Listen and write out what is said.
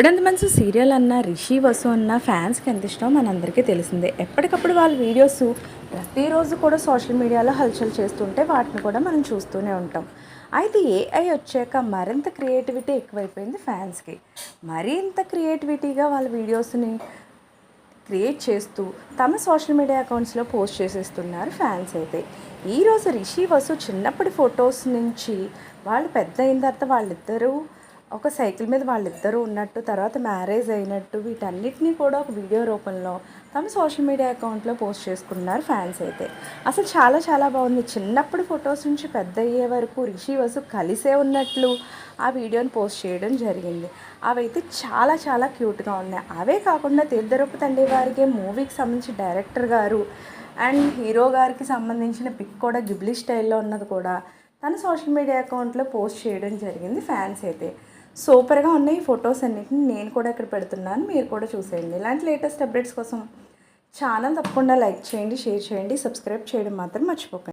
ఇప్పుడంత మంచి సీరియల్ అన్న రిషి వసు అన్న ఫ్యాన్స్కి ఎంత ఇష్టం మనందరికీ తెలిసిందే. ఎప్పటికప్పుడు వాళ్ళ వీడియోస్ ప్రతిరోజు కూడా సోషల్ మీడియాలో హల్చల్ చేస్తుంటే వాటిని కూడా మనం చూస్తూనే ఉంటాం. అయితే ఏఐ వచ్చాక మరింత క్రియేటివిటీ ఎక్కువైపోయింది ఫ్యాన్స్కి మరింత క్రియేటివిటీగా వాళ్ళ వీడియోస్ని క్రియేట్ చేస్తూ తమ సోషల్ మీడియా అకౌంట్స్లో పోస్ట్ చేసేస్తున్నారు ఫ్యాన్స్ అయితే. ఈరోజు రిషి వసు చిన్నప్పటి ఫొటోస్ నుంచి వాళ్ళు పెద్ద అయిన తర్వాత వాళ్ళిద్దరూ ఒక సైకిల్ మీద వాళ్ళిద్దరూ ఉన్నట్టు తర్వాత మ్యారేజ్ అయినట్టు వీటన్నిటినీ కూడా ఒక వీడియో రూపంలో తమ సోషల్ మీడియా అకౌంట్లో పోస్ట్ చేసుకున్నారు ఫ్యాన్స్ అయితే. అసలు చాలా చాలా బాగుంది. చిన్నప్పుడు ఫొటోస్ నుంచి పెద్ద అయ్యే వరకు రిషి వసు కలిసే ఉన్నట్లు ఆ వీడియోని పోస్ట్ చేయడం జరిగింది. అవైతే చాలా చాలా క్యూట్గా ఉన్నాయి. అవే కాకుండా తీర్థరూప తండ్రి వారికి మూవీకి సంబంధించి డైరెక్టర్ గారు అండ్ హీరో గారికి సంబంధించిన పిక్ కూడా గిబ్లీ స్టైల్లో ఉన్నది కూడా తన సోషల్ మీడియా అకౌంట్లో పోస్ట్ చేయడం జరిగింది ఫ్యాన్స్ అయితే. సూపర్గా ఉన్నాయి ఈ ఫొటోస్ అన్నిటిని. నేను కూడా ఇక్కడ పెడుతున్నాను. మీరు కూడా చూసేయండి. ఇలాంటి లేటెస్ట్ అప్డేట్స్ కోసం ఛానల్ తప్పకుండా లైక్ చేయండి షేర్ చేయండి సబ్స్క్రైబ్ చేయడం మాత్రం మర్చిపోకండి.